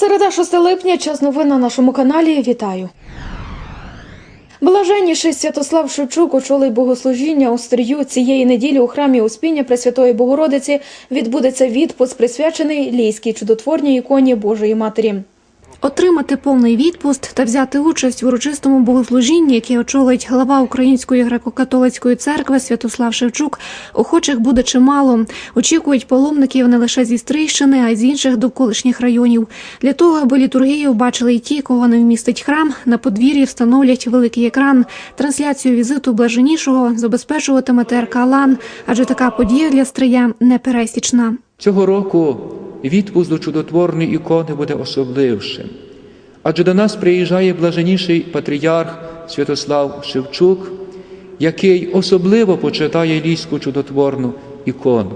Середа 6 липня, час новин на нашому каналі. Вітаю. Блаженніший Святослав Шевчук очолить богослужіння у стрію цієї неділі у храмі Успіння Пресвятої Богородиці відбудеться відпуск, присвячений лійській чудотворній іконі Божої Матері. Отримати повний відпуст та взяти участь в урочистому богослужінні, яке очолить глава Української греко-католицької церкви Святослав Шевчук, охочих буде чимало. Очікують паломників не лише зі Стрийщини, а й з інших довколишніх районів. Для того, аби літургію бачили й ті, кого не вмістить храм, на подвір'ї встановлять великий екран. Трансляцію візиту блаженішого забезпечуватиме ТРК «Лан», адже така подія для Стрия непересічна. Цього року відпуск до чудотворної ікони буде особлившим, адже до нас приїжджає блаженніший патріарх Святослав Шевчук, який особливо почитає ліську чудотворну ікону.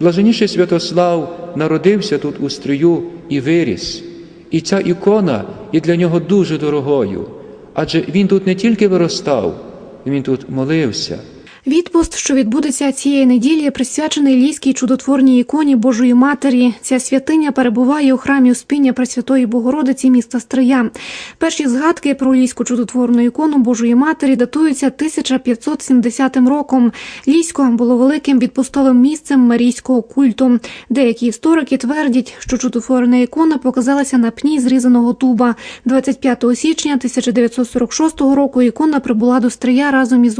Блаженніший Святослав народився тут у стрию і виріс, і ця ікона є для нього дуже дорогою, адже він тут не тільки виростав, він тут молився. Відпуст, що відбудеться цієї неділі, присвячений лійській чудотворній іконі Божої Матері. Ця святиня перебуває у храмі Успіння Пресвятої Богородиці міста Стрия. Перші згадки про лійську чудотворну ікону Божої Матері датуються 1570 роком. Лійсько було великим відпустовим місцем марійського культу. Деякі історики твердять, що чудотворна ікона показалася на пні зрізаного туба. 25 січня 1946 року ікона прибула до Стрия разом із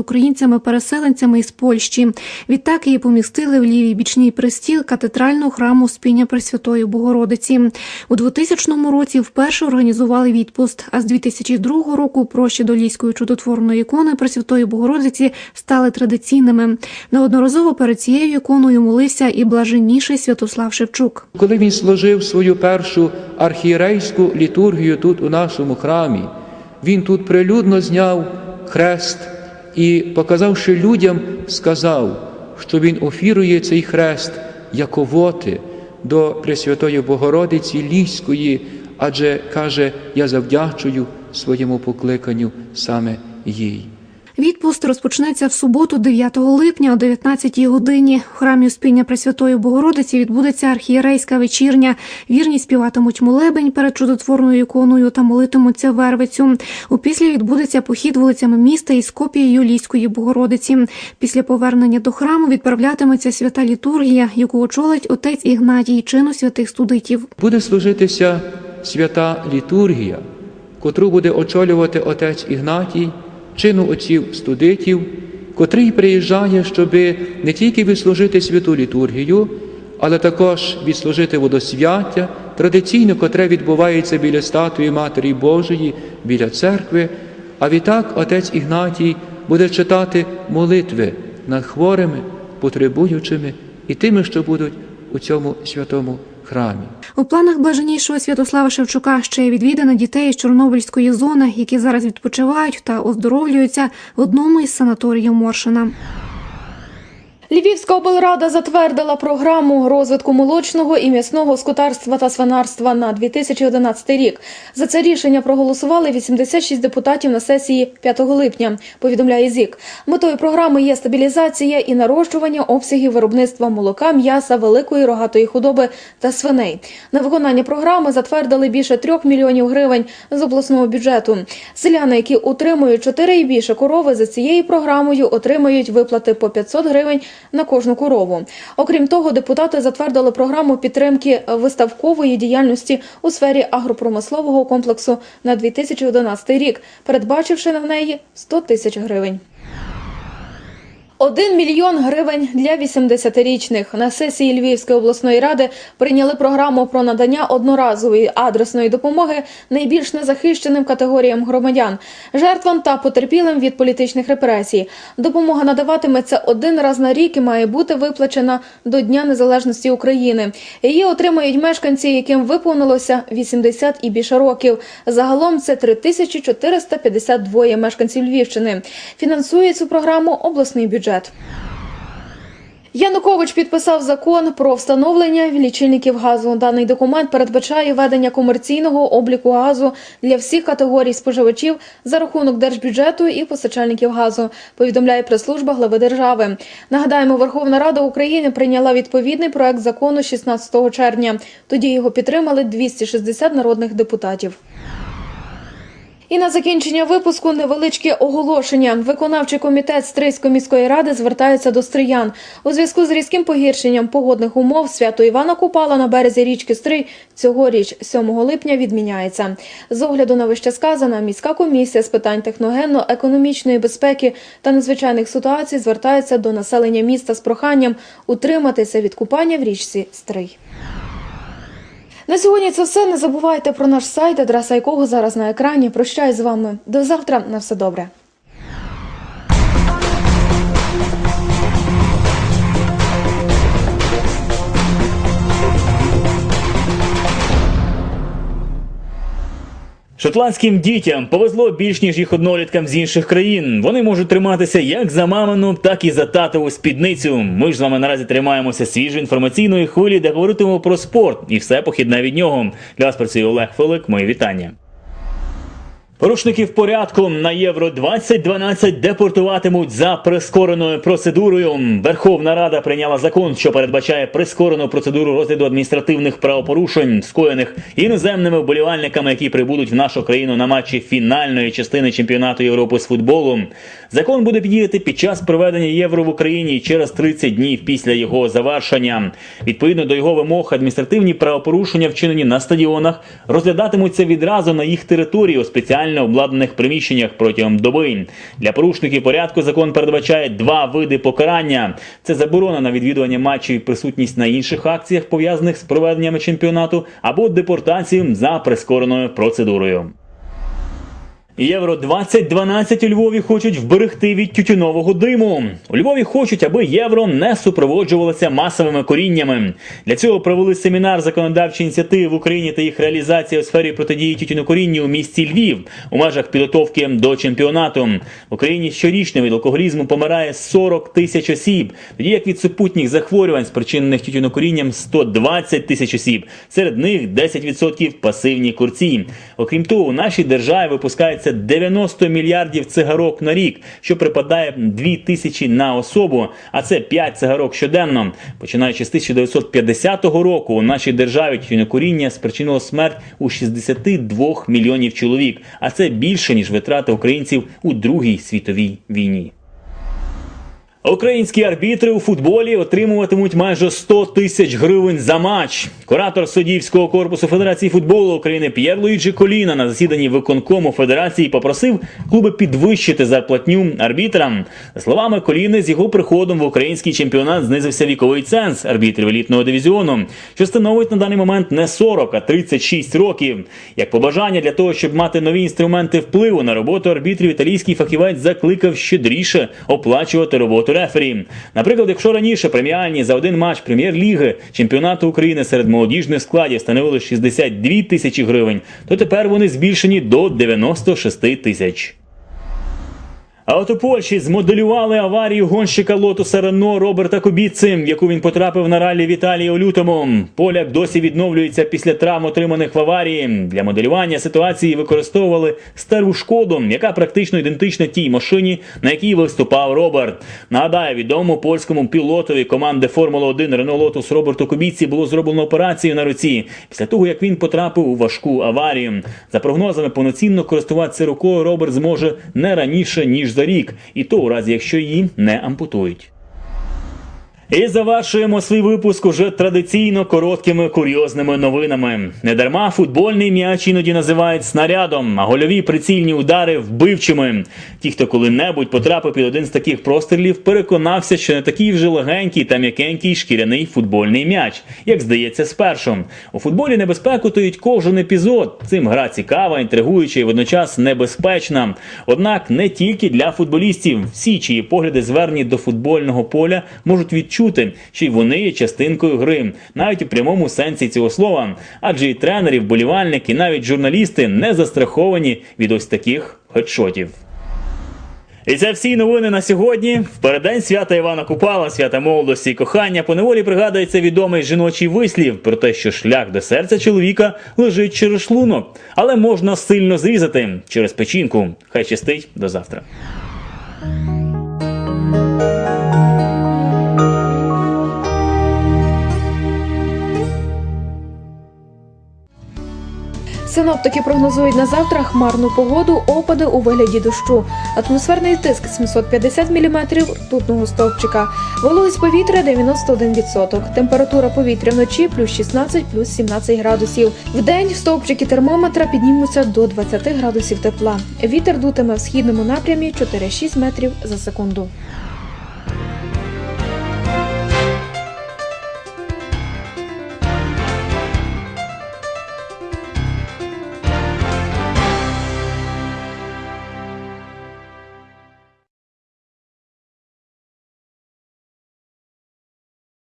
українцями-переселенцями із Польщі. Відтак її помістили в лівій бічній престіл катедрального храму Спіння Пресвятої Богородиці. У 2000 році вперше організували відпуст, а з 2002 року прощі до лійської чудотворної ікони Пресвятої Богородиці стали традиційними. Неодноразово перед цією іконою молився і блаженніший Святослав Шевчук. Коли він служив свою першу архієрейську літургію тут у нашому храмі, він тут прилюдно зняв хрест і, показавши людям, сказав, що він офірує цей хрест яковоти до Пресвятої Богородиці Ліської, адже каже, я завдячую своєму покликанню саме їй. Відпуст розпочнеться в суботу, 9 липня о 19 годині. В храмі Успіння Пресвятої Богородиці відбудеться архієрейська вечірня. Вірні співатимуть молебень перед чудотворною іконою та молитимуться вервицю. Опісля відбудеться похід вулицями міста із копією Лійської Богородиці. Після повернення до храму відправлятиметься свята літургія, яку очолить отець Ігнатій чину святих студитів. Буде служитися свята літургія, котру буде очолювати отець Ігнатій, чину отців студитів, котрий приїжджає, щоб не тільки відслужити святу літургію, але також відслужити водосвяття, традиційно, котре відбувається біля статуї Матері Божої, біля церкви. А відтак отець Ігнатій буде читати молитви над хворими, потребуючими і тими, що будуть у цьому святому храмі. У планах блаженнішого Святослава Шевчука ще й відвідина дітей з Чорнобильської зони, які зараз відпочивають та оздоровлюються в одному із санаторіїв Моршина. Львівська облрада затвердила програму розвитку молочного і м'ясного скотарства та свинарства на 2011 рік. За це рішення проголосували 86 депутатів на сесії 5 липня. Повідомляє ЗІК. Метою програми є стабілізація і нарощування обсягів виробництва молока, м'яса, великої рогатої худоби та свиней. На виконання програми затвердили більше 3 мільйонів гривень з обласного бюджету. Селяни, які утримують 4 і більше корови, за цією програмою отримають виплати по 500 гривень на кожну корову. Окрім того, депутати затвердили програму підтримки виставкової діяльності у сфері агропромислового комплексу на 2011 рік, передбачивши на неї 100 тисяч гривень. Один мільйон гривень для 80-річних. На сесії Львівської обласної ради прийняли програму про надання одноразової адресної допомоги найбільш незахищеним категоріям громадян, жертвам та потерпілим від політичних репресій. Допомога надаватиметься один раз на рік і має бути виплачена до Дня Незалежності України. Її отримають мешканці, яким виповнилося 80 і більше років. Загалом це 3452 мешканців Львівщини. Фінансує цю програму обласний бюджет. Янукович підписав закон про встановлення лічильників газу. Даний документ передбачає ведення комерційного обліку газу для всіх категорій споживачів за рахунок держбюджету і постачальників газу. Повідомляє прес-служба глави держави. Нагадаємо, Верховна Рада України прийняла відповідний проект закону 16 червня. Тоді його підтримали 260 народних депутатів. І на закінчення випуску невеличке оголошення. Виконавчий комітет Стрийської міської ради звертається до стриян. У зв'язку з різким погіршенням погодних умов свято Івана Купала на березі річки Стрий цьогоріч 7 липня відміняється. З огляду на вище сказане, міська комісія з питань техногенно-економічної безпеки та надзвичайних ситуацій звертається до населення міста з проханням утриматися від купання в річці Стрий. На сьогодні це все. Не забувайте про наш сайт, адреса якого зараз на екрані. Прощаюсь з вами. До завтра. На все добре. Шотландським дітям повезло більш ніж їх одноліткам з інших країн. Вони можуть триматися як за мамину, так і за татову спідницю. Ми ж з вами наразі тримаємося свіжої інформаційної хвилі, де говоритимемо про спорт і все похідне від нього. Для вас працює Олег Фелик. Мої вітання. Порушники в порядку на Євро 2012 депортуватимуть за прискореною процедурою. Верховна Рада прийняла закон, що передбачає прискорену процедуру розгляду адміністративних правопорушень, скоєних іноземними вболівальниками, які прибудуть в нашу країну на матчі фінальної частини чемпіонату Європи з футболу. Закон буде діяти під час проведення євро в Україні через 30 днів після його завершення. Відповідно до його вимог, адміністративні правопорушення, вчинені на стадіонах, розглядатимуться відразу на їх території у спеціально обладнаних приміщеннях протягом доби. Для порушників порядку закон передбачає два види покарання: це заборона на відвідування матчів і присутність на інших акціях, пов'язаних з проведеннями чемпіонату, або депортацію за прискореною процедурою. Євро 2012 у Львові хочуть вберегти від тютюнового диму. У Львові хочуть, аби євро не супроводжувалося масовими коріннями. Для цього провели семінар законодавчої ініціативи в Україні та їх реалізація у сфері протидії тютюнокорінню у місті Львів у межах підготовки до чемпіонату. В Україні щорічно від алкоголізму помирає 40 тисяч осіб, тоді як від супутніх захворювань, спричинених тютюнокорінням, 120 тисяч осіб. Серед них 10% пасивні курці. Окрім того, у нашій державі випускається 90 мільярдів цигарок на рік, що припадає 2 тисячі на особу, а це 5 цигарок щоденно. Починаючи з 1950 року, у нашій державі тютюнокуріння спричинило смерть у 62 мільйонів чоловік, а це більше ніж витрати українців у Другій світовій війні. Українські арбітри у футболі отримуватимуть майже 100 тисяч гривень за матч. Куратор суддівського корпусу Федерації футболу України П'єр Луїджі Коліна на засіданні виконкому федерації попросив клуби підвищити зарплатню арбітрам. За словами Коліни, з його приходом в український чемпіонат знизився віковий ценз арбітрів елітного дивізіону, що становить на даний момент не 40, а 36 років. Як побажання для того, щоб мати нові інструменти впливу на роботу арбітрів, італійський фахівець закликав щедріше оплачувати роботу рефері. Наприклад, якщо раніше преміальні за один матч прем'єр-ліги чемпіонату України серед молодіжних складів становили 62 тисячі гривень, то тепер вони збільшені до 96 тисяч. А от у Польщі змоделювали аварію гонщика лотуса Рено Роберта Кубіци, в яку він потрапив на ралі в Італії у лютому. Поляк досі відновлюється після травм, отриманих в аварії. Для моделювання ситуації використовували стару шкоду, яка практично ідентична тій машині, на якій виступав Роберт. Нагадаю, відомому польському пілотові команди Формула 1 Рено Лотус Роберту Кубіці було зроблено операцію на руці після того, як він потрапив у важку аварію. За прогнозами, повноцінно користуватися рукою Роберт зможе не раніше ніж за рік, і то у разі, якщо її не ампутують. І завершуємо свій випуск уже традиційно короткими курйозними новинами. Недарма футбольний м'яч іноді називають снарядом, а гольові прицільні удари вбивчими. Ті, хто коли-небудь потрапив під один з таких прострілів, переконався, що не такий вже легенький та м'якенький шкіряний футбольний м'яч, як здається спершу. У футболі небезпеку тоїть кожен епізод. Цим гра цікава, інтригуюча і водночас небезпечна. Однак не тільки для футболістів. Всі, чиї погляди звернені до футбольного поля, можуть відчути, що й вони є частинкою гри, навіть у прямому сенсі цього слова. Адже і тренери, вболівальники, навіть журналісти не застраховані від ось таких хедшотів. І це всі новини на сьогодні. В переддень свята Івана Купала, свята молодості і кохання, поневолі пригадується відомий жіночий вислів про те, що шлях до серця чоловіка лежить через шлунок, але можна сильно зрізати через печінку. Хай щастить до завтра. Синоптики прогнозують на завтра хмарну погоду, опади у вигляді дощу. Атмосферний тиск 750 мм ртутного стовпчика. Вологість повітря 91%. Температура повітря вночі плюс 16, плюс 17 градусів. Вдень стовпчики термометра піднімуться до 20 градусів тепла. Вітер дутиме в східному напрямі 4-6 метрів за секунду.